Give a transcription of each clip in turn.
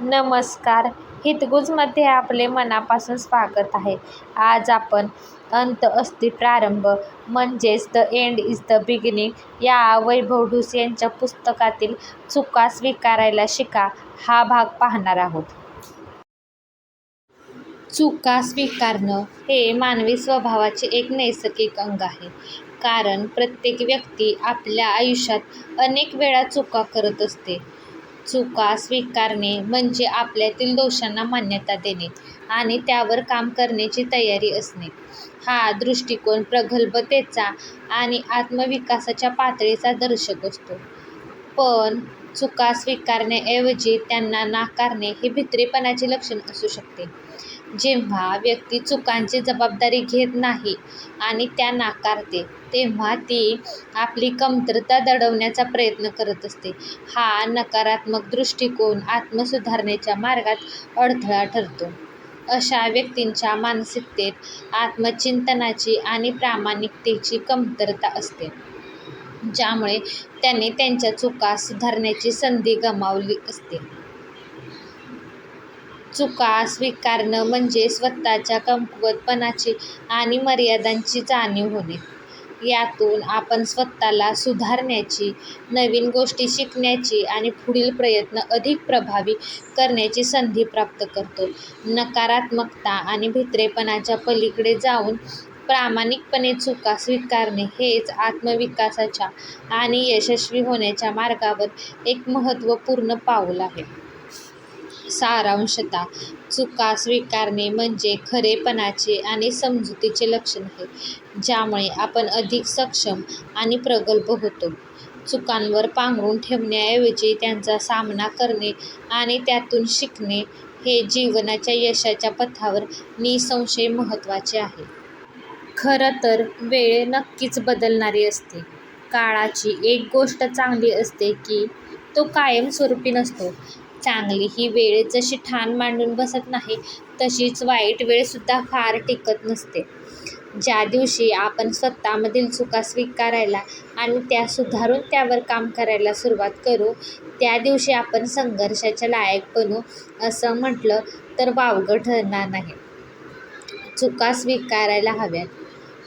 नमस्कार. हितगुजमध्ये आपले मनापासून स्वागत आहे. आज आपण अंत असती प्रारंभ म्हणजेच the end is the beginning या वैभव ढुस यांच्या पुस्तकातील चुका स्वीकारायला शिका हा भाग पाहणार आहोत. चुका स्वीकारणं हे मानवी स्वभावाचे एक नैसर्गिक अंग आहे. कारण प्रत्येक व्यक्ती आपल्या आयुष्यात अनेक वेळा चुका करत असते. चुका स्वीकारणे म्हणजे आपल्यातील दोषांना मान्यता देणे आणि त्यावर काम करण्याची तयारी असणे. हा दृष्टिकोन प्रगल्भतेचा आणि आत्मविकासाच्या पातळीचा दर्शक असतो. पण चुका स्वीकारण्याऐवजी त्यांना नाकारणे हे भित्रेपणाचे लक्षण असू शकते. जेव्हा व्यक्ती चुकांची जबाबदारी घेत नाही आणि त्या नाकारते तेव्हा ती आपली कमतरता दडवण्याचा प्रयत्न करत असते. हा नकारात्मक दृष्टिकोन आत्मसुधारणेच्या मार्गात अडथळा ठरतो. अशा व्यक्तींच्या मानसिकतेत आत्मचिंतनाची आणि प्रामाणिकतेची कमतरता असते ज्यामुळे त्यांनी त्यांच्या चुका सुधारण्याची संधी गमावली असते. चुका स्वीकारणं म्हणजे स्वतःच्या कमकुवतपणाची आणि मर्यादांची जाणीव होणे. यातून आपण स्वतःला सुधारण्याची नवीन गोष्टी शिकण्याची आणि पुढील प्रयत्न अधिक प्रभावी करण्याची संधी प्राप्त करतो. नकारात्मकता आणि भित्रेपणाच्या पलीकडे जाऊन प्रामाणिकपणे चुका स्वीकारणे हेच आत्मविकासाच्या आणि यशस्वी होण्याच्या मार्गावर एक महत्त्वपूर्ण पाऊल आहे. सारांशता. चुका स्वीकारणे म्हणजे खरेपणाचे आणि समजुतीचे लक्षण आहे ज्यामुळे आपण अधिक सक्षम आणि प्रगल्भ होतो. चुकांवर पांघरून ठेवण्याऐवजी त्यांचा सामना करणे आणि त्यातून शिकणे हे जीवनाच्या यशाच्या पथावर निसंशय महत्त्वाचे आहे. खरं तर वेळ नक्कीच बदलणारी असते. काळाची एक गोष्ट चांगली असते की तो कायमस्वरूपी नसतो. चांगली. ही वेळ जशी ठाण मांडून बसत नाही तशीच वाईट वेळसुद्धा फार टिकत नसते. ज्या दिवशी आपण स्वतःमधील चुका स्वीकारायला आणि त्या सुधारून त्यावर काम करायला सुरुवात करू त्या दिवशी आपण संघर्षाच्या लायक बनू असं म्हटलं तर वावगं ठरणार नाही. चुका स्वीकारायला हव्यात.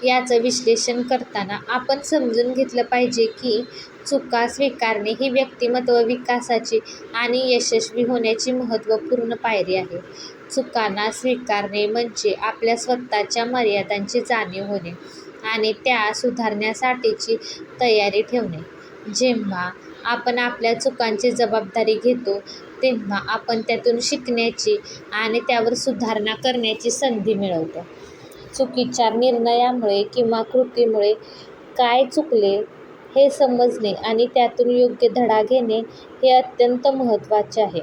याचं विश्लेषण करताना आपण समजून घेतलं पाहिजे की चुका स्वीकारणे ही व्यक्तिमत्व विकासाची आणि यशस्वी होण्याची महत्त्वपूर्ण पायरी आहे. चुकांना स्वीकारणे म्हणजे आपल्या स्वतःच्या मर्यादांची जाणीव होणे आणि त्या सुधारण्यासाठीची तयारी ठेवणे. जेव्हा आपण आपल्या चुकांची जबाबदारी घेतो तेव्हा आपण त्यातून शिकण्याची आणि त्यावर सुधारणा करण्याची संधी मिळवतो. चुकीच्या निर्णयामुळे किंवा कृतीमुळे काय चुकले हे समजणे आणि त्यातून योग्य धडा घेणे हे अत्यंत महत्त्वाचे आहे.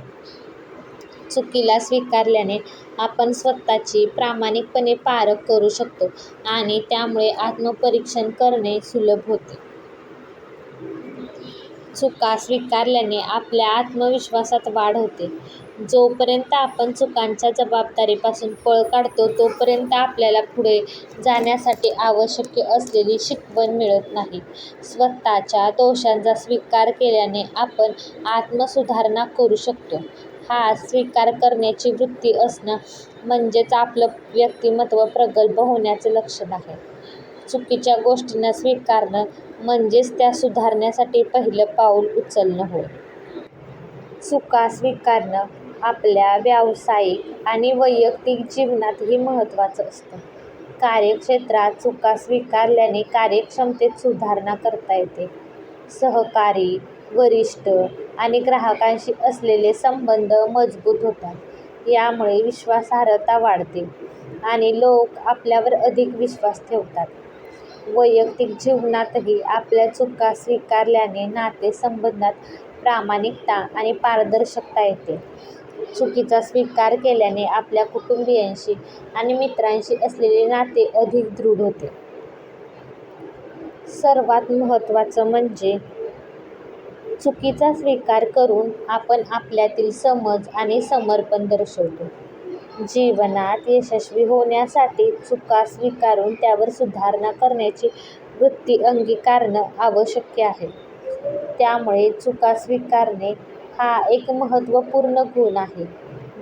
चुकीला स्वीकारल्याने आपण स्वतःची प्रामाणिकपणे पारख करू शकतो आणि त्यामुळे आत्मपरीक्षण करणे सुलभ होते. चुका स्वीकारल्याने आपल्या आत्मविश्वासात वाढ होते. जोपर्यंत आपण चुकांच्या जबाबदारीपासून पळ काढतो तोपर्यंत आपल्याला पुढे जाण्यासाठी आवश्यक असलेली शिकवण मिळत नाही. स्वतःच्या दोषांचा स्वीकार केल्याने आपण आत्मसुधारणा करू शकतो. हा स्वीकार करण्याची वृत्ती असणं म्हणजेच आपलं व्यक्तिमत्व प्रगल्भ होण्याचं लक्षण आहे. चुकीच्या गोष्टींना स्वीकारणं म्हणजेच त्या सुधारण्यासाठी पहिलं पाऊल उचलणं होय. चुका स्वीकारणं आपल्या व्यावसायिक आणि वैयक्तिक जीवनातही महत्त्वाचं असतं. कार्यक्षेत्रात चुका स्वीकारल्याने कार्यक्षमतेत सुधारणा करता येते. सहकारी वरिष्ठ आणि ग्राहकांशी असलेले संबंध मजबूत होतात. यामुळे विश्वासार्हता वाढते आणि लोक आपल्यावर अधिक विश्वास ठेवतात. वैयक्तिक जीवनातही आपल्या चुका स्वीकारल्याने नातेसंबंधात प्रामाणिकता आणि पारदर्शकता येते. चुकीचा स्वीकार केल्याने आपल्या कुटुंबीयांशी आणि मित्रांशी असलेले नाते अधिक दृढ होते. सर्वात महत्त्वाचं म्हणजे चुकीचा स्वीकार करून आपण आपल्यातील समज आणि समर्पण दर्शवतो. जीवनात यशस्वी होण्यासाठी चुका स्वीकारून त्यावर सुधारणा करण्याची वृत्ती अंगीकारणं आवश्यक आहे. त्यामुळे चुका स्वीकारणे हा एक महत्त्वपूर्ण गुण आहे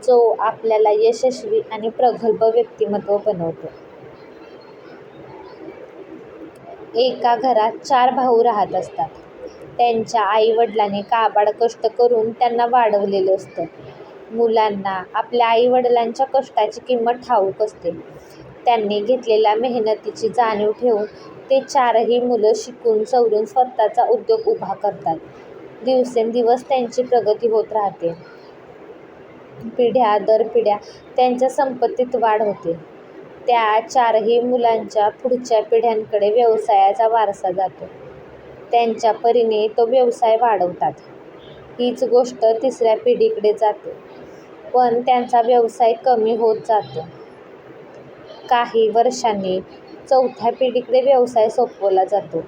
जो आपल्याला यशस्वी आणि प्रगल्भ व्यक्तिमत्व बनवतो. एका घरात चार भाऊ राहत असतात. त्यांच्या आई-वडिलांनी काबाड कष्ट करून त्यांना वाढवलेलं असतं. मुलांना आपल्या आई-वडिलांच्या कष्टाची किंमत ठाऊक असते. त्यांनी घेतलेल्या मेहनतीची जाणीव ठेवून ते चारही मुलं शिकून-सवरून स्वतःचा उद्योग उभा करतात. दिवसेंदिवस त्यांची प्रगती होत राहते. पिढ्या दर पिढ्या त्यांच्या संपत्तीत वाढ होते. त्या चारही मुलांच्या पुढच्या पिढ्यांकडे व्यवसायाचा वारसा जातो. त्यांच्या परीने तो व्यवसाय वाढवतात. हीच गोष्ट तिसऱ्या पिढीकडे जाते. पण त्यांचा व्यवसाय कमी होत जातो. काही वर्षांनी चौथ्या पिढीकडे व्यवसाय सोपवला जातो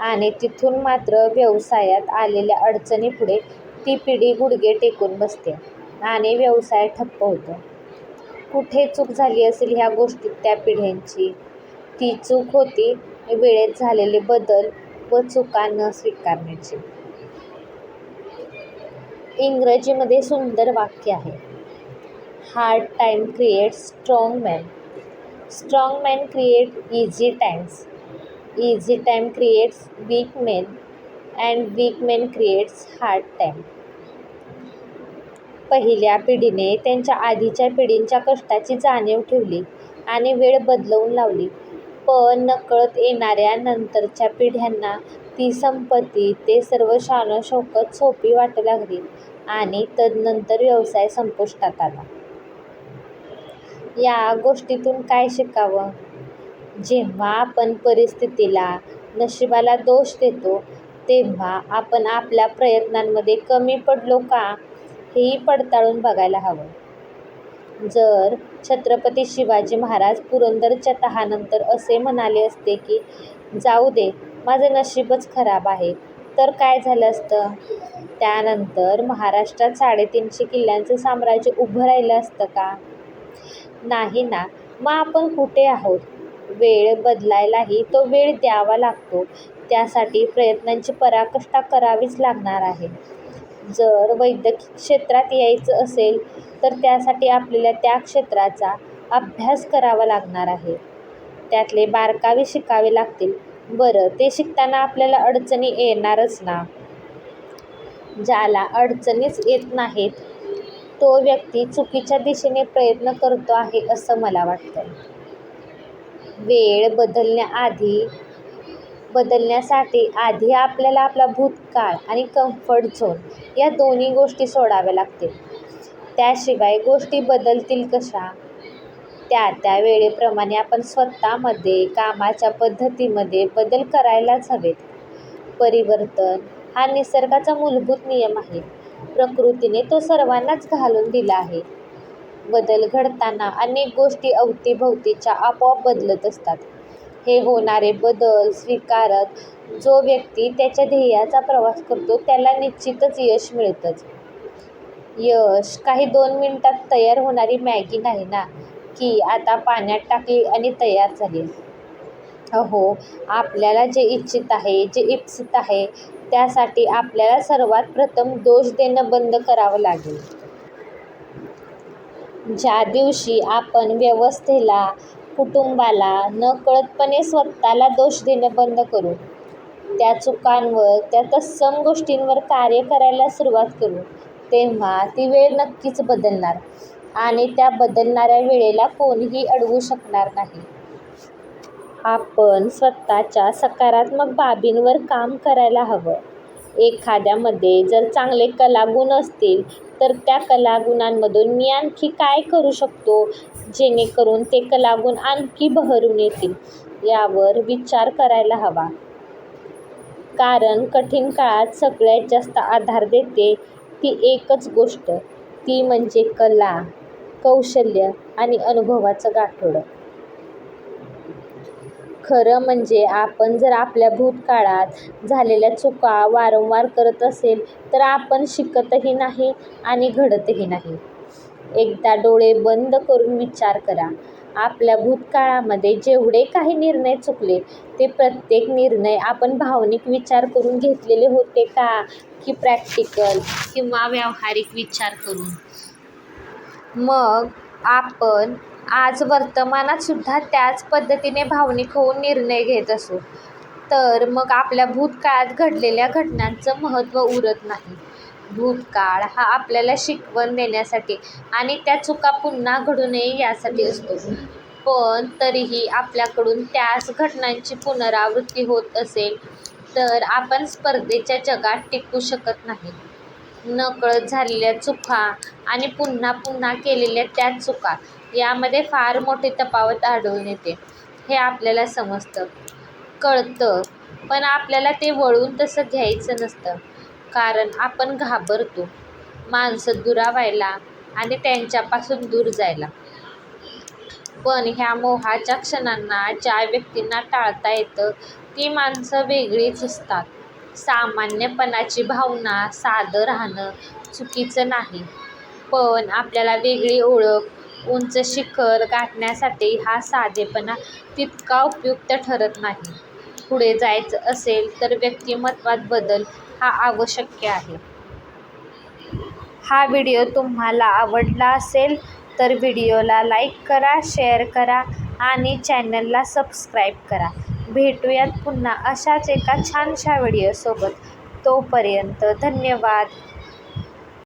आणि तिथून मात्र व्यवसायात आलेल्या अडचणीपुढे ती पिढी गुडघे टेकून बसते आणि व्यवसाय ठप्प होतो. कुठे चूक झाली असेल ह्या गोष्टीत त्या पिढ्यांची? ती चूक होती वेळेत झालेले बदल व चुका न स्वीकारण्याची. इंग्रजीमध्ये सुंदर वाक्य आहे. Hard time create strong man strong man create easy times easy time creates weak men and weak men creates hard time पहिल्या पिढीने त्यांच्या आधीच्या पिढींच्या कष्टाची जाणीव ठेवली आणि वेळ बदलवून लावली. पण नकळत येणाऱ्या नंतरच्या पिढ्यांना ती संपत्ती, ते सर्व शानशौकत सोपी वाटू लागली आणि तदनंतर व्यवसाय संपुष्टात आला. या गोष्टीतून काय शिकावं? जेव्हा आपण परिस्थितीला, नशिबाला दोष देतो तेव्हा आपण आपल्या प्रयत्नांमध्ये कमी पडलो का, हेही पडताळून बघायला हवं. जर छत्रपती शिवाजी महाराज पुरंदरच्या तहानंतर असे म्हणाले असते की, जाऊ दे, माझं नशीबच खराब आहे, तर काय झालं असतं? त्यानंतर महाराष्ट्रात साडेतीनशे किल्ल्यांचं साम्राज्य उभं राहिलं असतं का? नाही ना. मग आपण कुठे आहोत? वेळ बदलायलाही तो वेळ द्यावा लागतो. त्यासाठी प्रयत्नांची पराकाष्ठा करावीच लागणार आहे. जर वैद्यकीय क्षेत्रात यायचं असेल तर त्यासाठी आपल्याला त्या क्षेत्राचा अभ्यास करावा लागणार आहे. त्यातले बारकावे शिकावे लागतील. बरं, ते शिकताना आपल्याला अडचणी येणारच ना? ज्याला अडचणीच येत नाहीत तो व्यक्ती चुकीच्या दिशेने प्रयत्न करतो आहे असं मला वाटतं. वेळ बदलण्यासाठी आधी आपल्याला आपला भूतकाळ आणि कम्फर्ट झोन या दोन्ही गोष्टी सोडाव्या लागतील. त्याशिवाय गोष्टी बदलतील कशा? त्या त्या वेळेप्रमाणे आपण स्वतःमध्ये, कामाच्या पद्धतीमध्ये बदल करायलाच हवेत. परिवर्तन हा निसर्गाचा मूलभूत नियम आहे. प्रकृतीने तो सर्वांनाच घालून दिला आहे. बदल घडताना अनेक गोष्टी अवतीभवतीच्या आपोआप बदलत असतात. हे होणारे बदल स्वीकारत जो व्यक्ती त्याच्या ध्येयाचा प्रवास करतो त्याला निश्चितच यश मिळतंच. यश काही दोन मिनिटात तयार होणारी मॅगी नाही ना की आता पाण्यात टाकली आणि तयार झाली. अहो, आपल्याला जे इच्छित आहे, जे इप्सित आहे त्यासाठी आपल्याला सर्वात प्रथम दोष देणं बंद करावं लागेल. ज्या दिवशी आपण व्यवस्थेला, कुटुंबाला, नकळतपणे स्वतःला दोष देणं बंद करू, त्या चुकांवर, त्या तत्सम गोष्टींवर कार्य करायला सुरुवात करू तेव्हा ती वेळ नक्कीच बदलणार आणि त्या बदलणाऱ्या वेळेला कोणीही अडवू शकणार नाही. आपण स्वतःच्या सकारात्मक बाबींवर काम करायला हवं. एखाद्यामध्ये जर चांगले कलागुण असतील तर त्या कलागुणांमधून मी आणखी काय करू शकतो जेणेकरून ते कलागुण आणखी बहरून येतील यावर विचार करायला हवा. कारण कठीण काळात सगळ्यात जास्त आधार देते ती एकच गोष्ट ती म्हणजे कला, कौशल्य आणि अनुभवाचं गाठोडं. खरं म्हणजे आपण जर आपल्या भूतकाळात झालेल्या चुका वारंवार करत असेल तर आपण शिकतही नाही आणि घडतही नाही. एकदा डोळे बंद करून विचार करा. आपल्या भूतकाळामध्ये जेवढे काही निर्णय चुकले ते प्रत्येक निर्णय आपण भावनिक विचार करून घेतलेले होते का? की प्रॅक्टिकल किंवा व्यावहारिक विचार करून. मग आपण आज वर्तमानात सुद्धा त्याच पद्धतीने भावनिक होऊन निर्णय घेत असू. तर मग आपल्या भूतकाळात घडलेल्या घटनांचं महत्त्व उरत नाही. भूतकाळ हा आपल्याला शिकवण देण्यासाठी आणि त्या चुका पुन्हा घडू नये यासाठी असतो. पण तरीही आपल्याकडून त्याच घटनांची पुनरावृत्ती होत असेल तर आपण स्पर्धेच्या जगात टिकू शकत नाही. नकळत झालेल्या चुका आणि पुन्हा पुन्हा केलेल्या त्याच चुका यामध्ये फार मोठी तफावत आढळून येते. हे आपल्याला समजतं. कळतं. पण आपल्याला ते वळून तसं घ्यायचं नसतं. कारण आपण घाबरतो. माणसं दुरावायला आणि त्यांच्यापासून दूर जायला. पण ह्या मोहाच्या क्षणांना ज्या व्यक्तींना टाळता येतं ती माणसं वेगळीच असतात. सामान्यपणाची भावना साधं राहणं चुकीचं नाही. पण आपल्याला वेगळी ओळख उंच शिखर गाठण्यासाठी हा साधेपणा तितका उपयुक्त ठरत नाही. पुढे जायचं असेल तर व्यक्तिमत्वात बदल हा आवश्यक आहे. हा व्हिडिओ तुम्हाला आवडला असेल तर व्हिडिओला लाईक करा शेअर करा आणि चॅनलला सबस्क्राईब करा. भेटूयात पुन्हा अशाच एका छानशा व्हिडिओसोबत. तोपर्यंत धन्यवाद.